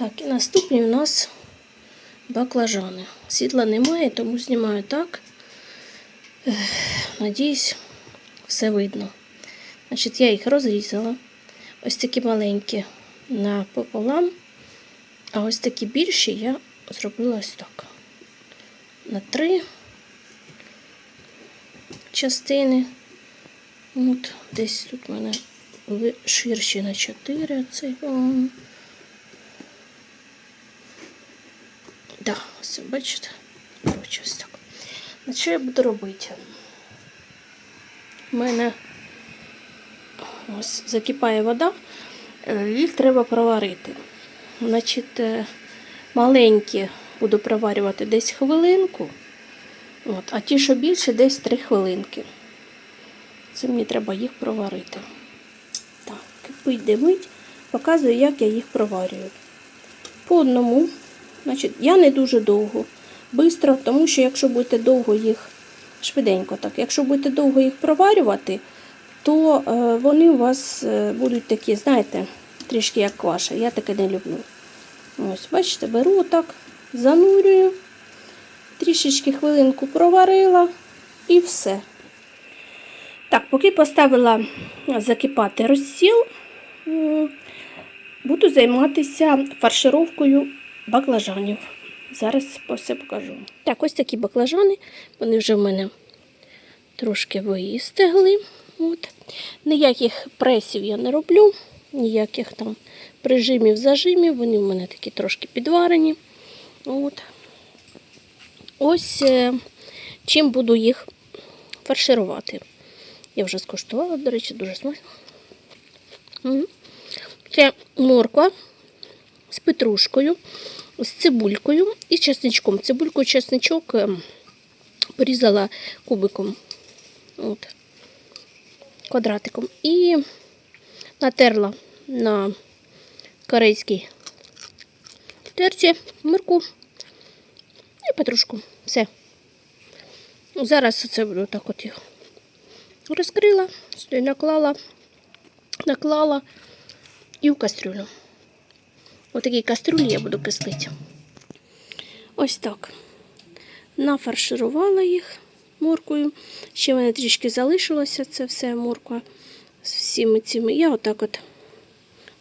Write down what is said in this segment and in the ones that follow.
Так, і наступні у нас баклажани. Світла немає, тому знімаю так. Надіюсь, все видно. Значить, я їх розрізала. Ось такі маленькі напополам. А ось такі більші я зробила ось так. На три частини. От, десь тут в мене ширші на 4. Цей. Да, ось бачите? Коротше, ось так. На що я буду робити? У мене ось закипає вода, е, їх треба проварити. Значить, е, маленькі буду проварювати десь хвилинку, от, а ті, що більше, десь 3 хвилинки. Це мені треба їх проварити. Так, кипить, димить, показую, як я їх проварюю. По одному, значить, я не дуже довго, бистро, тому що якщо будете довго їх, швиденько так, якщо будете довго їх проварювати, то е, вони у вас е, будуть такі, знаєте, трішки як кваша. Я таке не люблю. Ось, бачите, беру отак, занурюю, трішечки хвилинку проварила і все. Так, поки поставила закипати розсіл, буду займатися фаршировкою баклажанів. Зараз все покажу. Так, ось такі баклажани. Вони вже в мене трошки вистигли. От. Ніяких пресів я не роблю, ніяких там прижимів, зажимів. Вони в мене такі трошки підварені. От. Ось е, чим буду їх фарширувати. Я вже скуштувала, до речі, дуже смачно. Це морква з петрушкою, з цибулькою і чесничком. Цибульку, чесничок ем, порізала кубиком. От. Квадратиком. І натерла на корейській терці морку і петрушку. Все. Зараз це буду так от їх розкрила, сюди наклала, наклала і в кастрюлю. Ось такій кастрюлі я буду кислити. Ось так. Нафарширувала їх моркою. Ще в мене трішки залишилося це все морква з всіми цими. Я отак от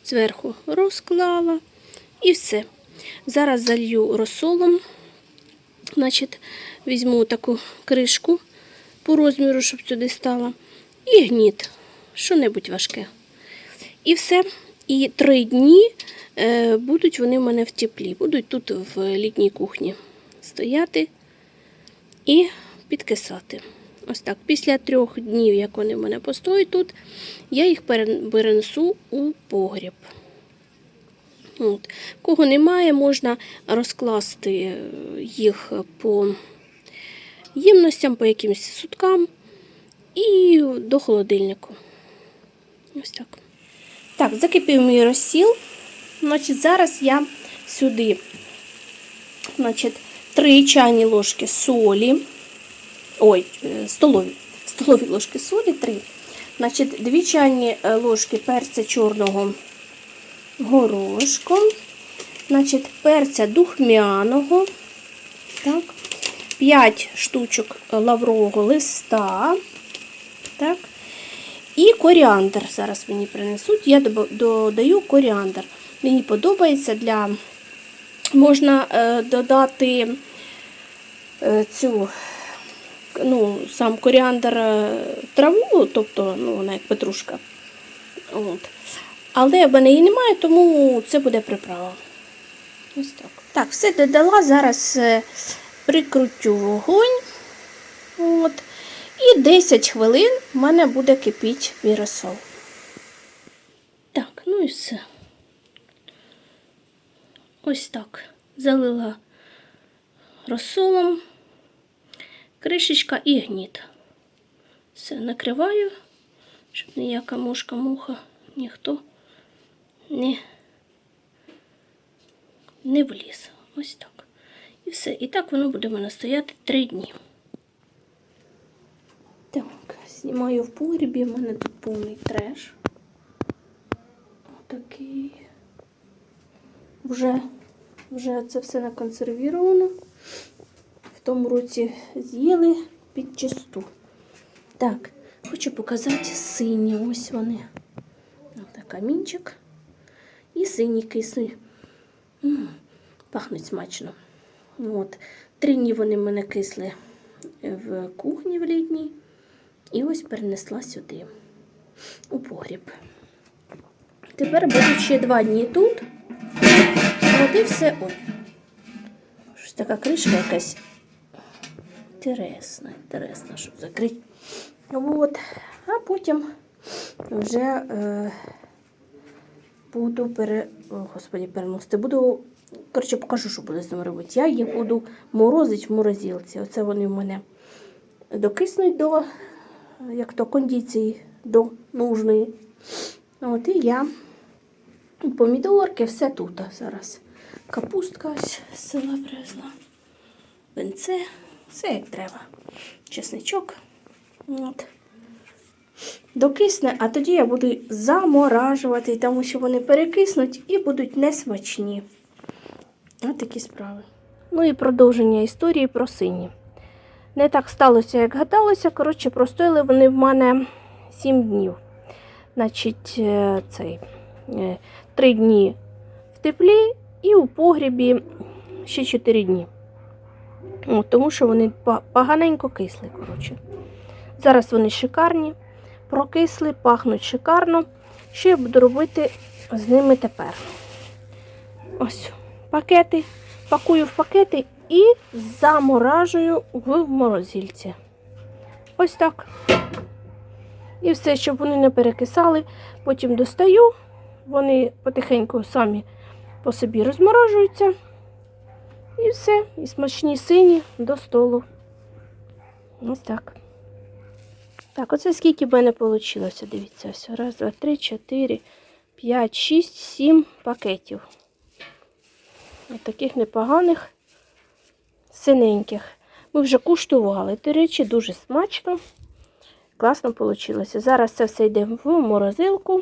зверху розклала і все. Зараз залью розсолом. Значить, візьму таку кришку по розміру, щоб сюди стала. І гніт. Що-небудь важке. І все. І три дні е, будуть вони в мене в теплі. Будуть тут в літній кухні стояти і підкисати. Ось так. Після трьох днів, як вони в мене постоять тут, я їх перенесу у погріб. От. Кого немає, можна розкласти е, їх по ємностям, по якимось суткам і до холодильнику. Ось так. Так, закипів мій розсіл. Значить, зараз я сюди значить, 3 чайні ложки солі. Ой, е, столові. Столові ложки солі 3. Значить, 2 чайні е, ложки перця чорного горошком. Значить, перця духмяного. Так. 5 штучок лаврового листа. Так. І коріандр зараз мені принесуть. Я додаю коріандр. Мені подобається для. Можна е, додати е, цю, ну, сам коріандр е, траву, тобто, ну, вона як петрушка. От. Але в мене її немає, тому це буде приправа. Ось так. Так, все додала. Зараз прикрутю вогонь. От. І 10 хвилин в мене буде кипіти мій. Так, ну і все. Ось так. Залила розсолом, кришечка і гніт. Все, накриваю, щоб ніяка мушка, муха, ніхто не, не вліз. Ось так. І все. І так воно буде в мене стояти 3 дні. Знімаю в погрібі, в мене тут повний треш. Отакий. вже, вже це все наконсервіровано. В тому році з'їли під чисту. Так, хочу показати сині. Ось вони. Ось камінчик. І сині кисли. М, Пахнуть смачно. От. Три дні вони в мене кисли в кухні в літній. І ось перенесла сюди, у погріб. Тепер буду ще два дні тут. І все. Ой. Щось така кришка якась. Інтересна, інтересна, щоб закрити. От. А потім вже е, буду пере... О, господи, переносити. Буду, коротше, покажу, що буду з ними робити. Я їх буду морозити в морозилці. Оце вони в мене докиснуть до як то кондиції до нужної. От і я помідорки, все тут зараз. Капустка з села привезла. Венце, все як треба. Чесничок. От. Докисне, а тоді я буду заморажувати, тому що вони перекиснуть і будуть несмачні. Ось такі справи. Ну і продовження історії про сині. Не так сталося, як гадалося. Коротше, простояли вони в мене 7 днів. Значить, е, цей, 3 дні в теплі і у погрібі ще 4 дні. От, тому що вони поганенько кисли. Коротше. Зараз вони шикарні, прокисли, пахнуть шикарно. Що я буду робити з ними тепер? Ось пакети. Пакую в пакети і заморажую в морозильці. Ось так. І все, щоб вони не перекисали. Потім достаю, вони потихеньку самі по собі розморожуються. І все. І смачні сині до столу. Ось так. Так, оце скільки в мене вийшло. Дивіться, ось. Раз, два, три, чотири, п'ять, шість, сім пакетів. От таких непоганих, синеньких. Ми вже куштували. До речі, дуже смачно. Класно вийшло. Зараз це все йде в морозилку.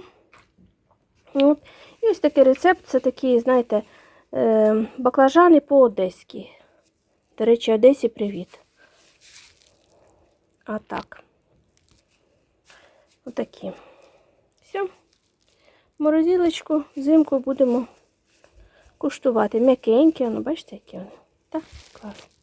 От. І ось такий рецепт це такі, знаєте, е, баклажани по-одеськи. До речі, Одесі привіт. А так. Отакі. Все. Морозилочку, взимку будемо куштувати. М'якенькі, ну бачите, які вони. Клас.